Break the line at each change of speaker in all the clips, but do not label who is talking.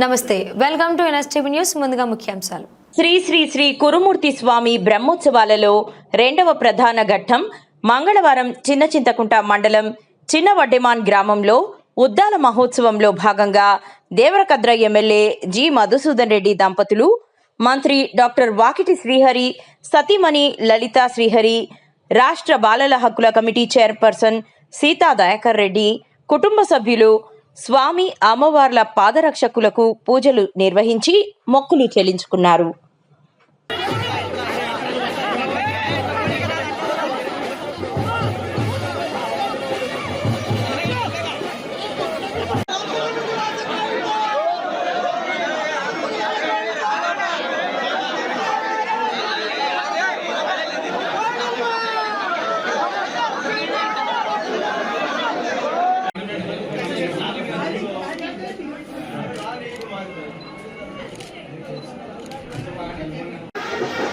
నమస్తే. Welcome to NSTV news ముందుగా ముఖ్యాంశాలు.
శ్రీ శ్రీ శ్రీ కురుమూర్తి స్వామి బ్రహ్మోత్సవాలలో రెండవ ప్రధాన ఘట్టం మంగళవారం చిన్న చింతకుంట మండలం చిన్న వడ్డెమాన్ గ్రామంలో ఉద్దాల మహోత్సవంలో భాగంగా దేవరకద్ర ఎమ్మెల్యే జి మధుసూదన్ రెడ్డి దంపతులు మంత్రి డాక్టర్ వాకిటి శ్రీహరి సతీమణి లలిత శ్రీహరి రాష్ట్ర బాలల హక్కుల కమిటీ చైర్పర్సన్ సీతా దయాకర్ రెడ్డి కుటుంబ సభ్యులు స్వామి అమ్మవార్ల పాదరక్షకులకు పూజలు నిర్వహించి మొక్కులు చెల్లించుకున్నారు.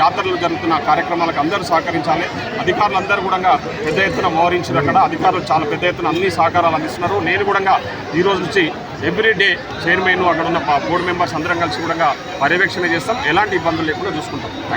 జాతరలు జరుగుతున్న కార్యక్రమాలకు అందరూ సహకరించాలి. అధికారులందరూ కూడా పెద్ద ఎత్తున మోహరించారు అక్కడ. అధికారులు చాలా పెద్ద ఎత్తున అన్ని సహకారాలు అందిస్తున్నారు. నేను కూడా ఈ రోజు నుంచి ఎవ్రీ డే చైర్మన్ అక్కడ ఉన్న బోర్డు మెంబర్స్ అందరం కలిసి కూడా పర్యవేక్షణ చేస్తాం. ఎలాంటి ఇబ్బందులు లేకుండా చూసుకుంటాం.